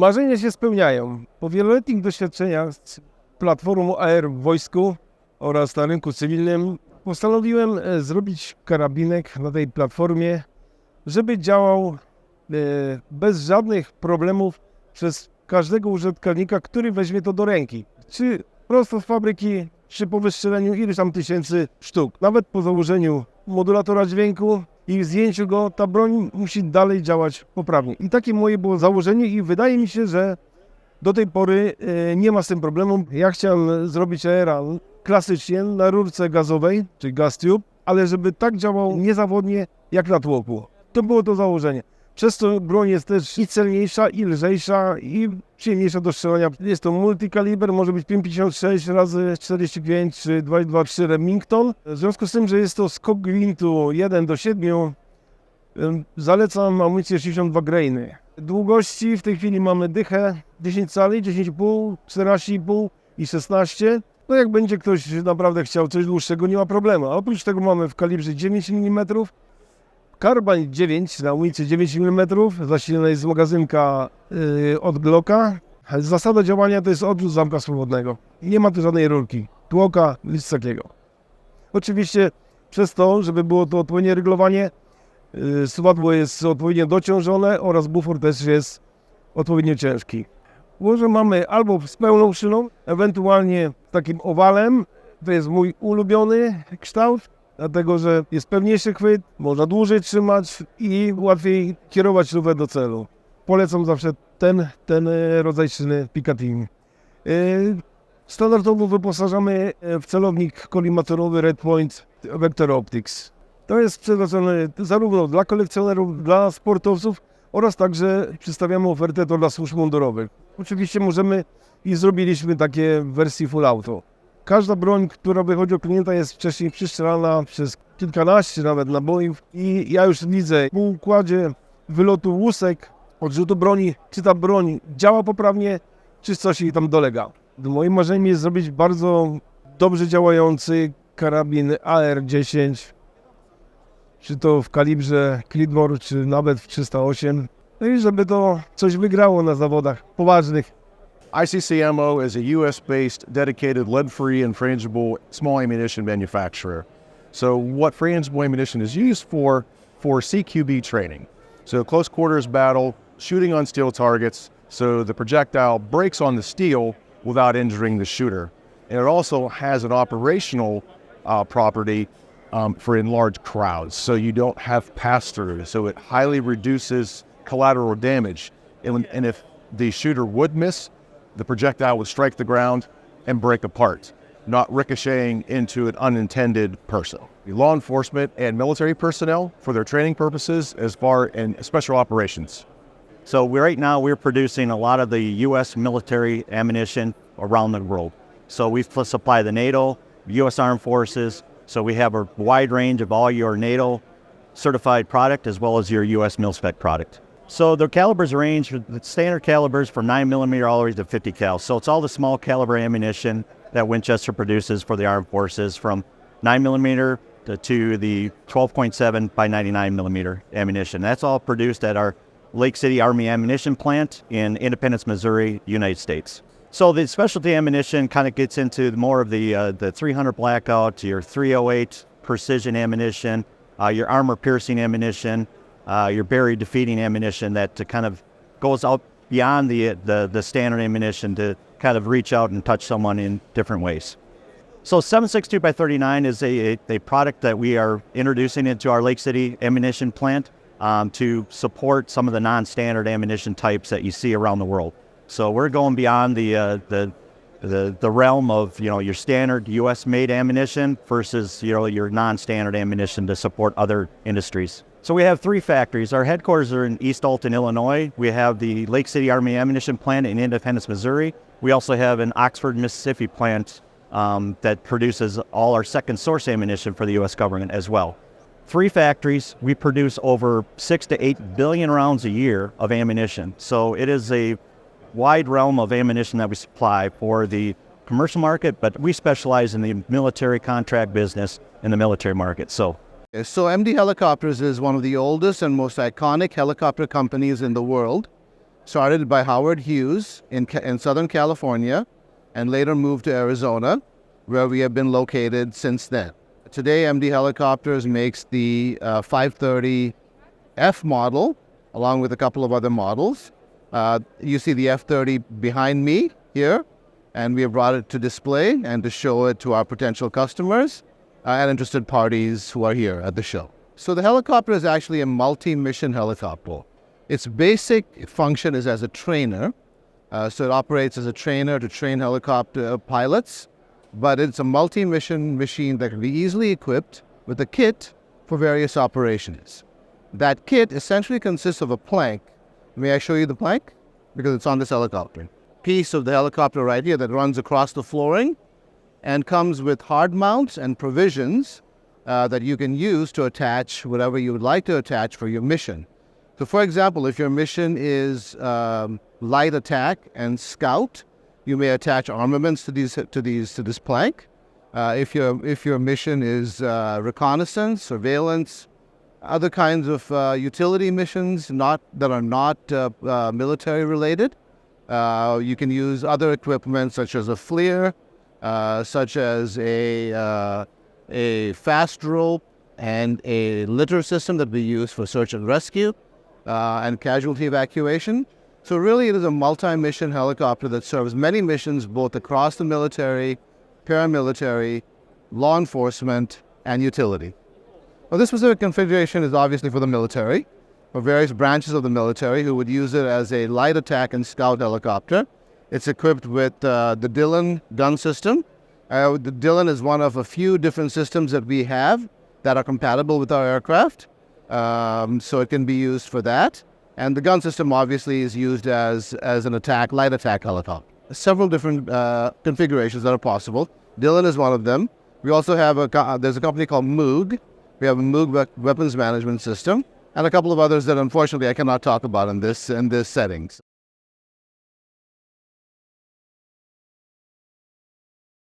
Marzenia się spełniają. Po wieloletnich doświadczeniach z platformą AR w wojsku oraz na rynku cywilnym postanowiłem e, zrobić karabinek na tej platformie, żeby działał e, bez żadnych problemów przez każdego użytkownika, który weźmie to do ręki. Czy prosto z fabryki, czy po wystrzeleniu iluś tam tysięcy sztuk. Nawet po założeniu modulatora dźwięku i zdjęciu go, ta broń musi dalej działać poprawnie. I takie moje było założenie i wydaje mi się, że do tej pory e, nie ma z tym problemu. Ja chciałem zrobić ERA klasycznie na rurce gazowej, czyli gas tube, ale żeby tak działał niezawodnie jak na tłoku. To było to założenie. Przez to broń jest też i celniejsza, i lżejsza, i przyjemniejsza do strzelania. Jest to multikaliber, może być 5,56 razy 45 czy 2,23 Remington. W związku z tym, że jest to skok gwintu 1 do 7, ym, zalecam amunicję 62 grainy. Długości w tej chwili mamy dychę 10 cali, 10,5, 14,5 i 16. No jak będzie ktoś naprawdę chciał coś dłuższego, nie ma problemu. A oprócz tego mamy w kalibrze 9 mm, Karbine 9 na amunicję 9 mm, zasilana jest z magazynka yy, od Glocka. Zasada działania to jest odrzut zamka swobodnego. Nie ma tu żadnej rurki, tłoka, nic takiego. Oczywiście przez to, żeby było to odpowiednie reglowanie, yy, suwadło jest odpowiednio dociążone oraz bufor też jest odpowiednio ciężki. Łoże mamy albo z pełną szyną, ewentualnie takim owalem. To jest mój ulubiony kształt, dlatego że jest pewniejszy chwyt, można dłużej trzymać i łatwiej kierować lufę do celu. Polecam zawsze ten, ten rodzaj szyny Picatinny. E, Standardowo wyposażamy w celownik kolimatorowy Redpoint Vector Optics. To jest przeznaczone zarówno dla kolekcjonerów, dla sportowców oraz także przedstawiamy ofertę to dla służb mundurowych. Oczywiście możemy i zrobiliśmy takie w wersji full auto. Każda broń, która wychodzi od klienta jest wcześniej przystrzelana przez kilkanaście nawet nabojów i ja już widzę po układzie wylotu łusek, odrzutu broni, czy ta broń działa poprawnie, czy coś jej tam dolega. Moim marzeniem jest zrobić bardzo dobrze działający karabin AR-10, czy to w kalibrze Creedmoor, czy nawet w 308. No i żeby to coś wygrało na zawodach poważnych. ICC Ammo is a US based, dedicated, lead free, and frangible small ammunition manufacturer. So, what frangible ammunition is used for? For CQB training. So, close quarters battle, shooting on steel targets, so the projectile breaks on the steel without injuring the shooter. And it also has an operational uh, property um, for in large crowds, so you don't have pass through. So, it highly reduces collateral damage. And, and if the shooter would miss, the projectile would strike the ground and break apart, not ricocheting into an unintended person. Law enforcement and military personnel for their training purposes as far in special operations. So we, right now we're producing a lot of the U.S. military ammunition around the world. So we supply the NATO, U.S. Armed Forces. So we have a wide range of all your NATO certified product as well as your U.S. mil-spec product. So the calibers range, the standard calibers from 9 millimeter all the way to 50 cal. So it's all the small caliber ammunition that Winchester produces for the armed forces from 9 millimeter to, to the 12.7 by 99 millimeter ammunition. That's all produced at our Lake City Army Ammunition Plant in Independence, Missouri, United States. So the specialty ammunition kind of gets into more of the uh, the 300 blackout, your 308 precision ammunition, uh, your armor piercing ammunition, uh, your buried defeating ammunition that kind of goes out beyond the, the the standard ammunition to kind of reach out and touch someone in different ways. So 762 by 39 is a, a, a product that we are introducing into our Lake City ammunition plant um, to support some of the non-standard ammunition types that you see around the world. So we're going beyond the uh, the the the realm of you know your standard U.S. made ammunition versus you know your non-standard ammunition to support other industries. So we have three factories. Our headquarters are in East Alton, Illinois. We have the Lake City Army Ammunition Plant in Independence, Missouri. We also have an Oxford, Mississippi plant um, that produces all our second source ammunition for the U.S. government as well. Three factories. We produce over six to eight billion rounds a year of ammunition. So it is a wide realm of ammunition that we supply for the commercial market, but we specialize in the military contract business in the military market. So So, MD Helicopters is one of the oldest and most iconic helicopter companies in the world. started by Howard Hughes in, in Southern California and later moved to Arizona, where we have been located since then. Today, MD Helicopters makes the uh, 530 F model, along with a couple of other models. Uh, you see the F 30 behind me here, and we have brought it to display and to show it to our potential customers and interested parties who are here at the show. So, the helicopter is actually a multi mission helicopter. Its basic function is as a trainer, uh, so it operates as a trainer to train helicopter pilots, but it's a multi mission machine that can be easily equipped with a kit for various operations. That kit essentially consists of a plank. May I show you the plank? Because it's on this helicopter. Piece of the helicopter right here that runs across the flooring and comes with hard mounts and provisions uh, that you can use to attach whatever you would like to attach for your mission. So, for example, if your mission is um, light attack and scout, you may attach armaments to these to these to this plank. Uh, if your if your mission is uh, reconnaissance, surveillance, other kinds of uh, utility missions, not that are not uh, uh, military related, uh, you can use other equipment such as a FLIR, uh, such as a uh, a fast rope and a litter system that we use for search and rescue uh, and casualty evacuation. So really, it is a multi-mission helicopter that serves many missions both across the military, paramilitary, law enforcement, and utility. Well, this specific configuration is obviously for the military, for various branches of the military who would use it as a light attack and scout helicopter. It's equipped with uh, the Dillon gun system. Uh, the Dillon is one of a few different systems that we have that are compatible with our aircraft, um, so it can be used for that. And the gun system obviously is used as, as an attack, light attack helicopter. Several different uh, configurations that are possible. Dillon is one of them. We also have a there's a company called Moog. We have a Moog we- weapons management system, and a couple of others that unfortunately I cannot talk about in this in this settings.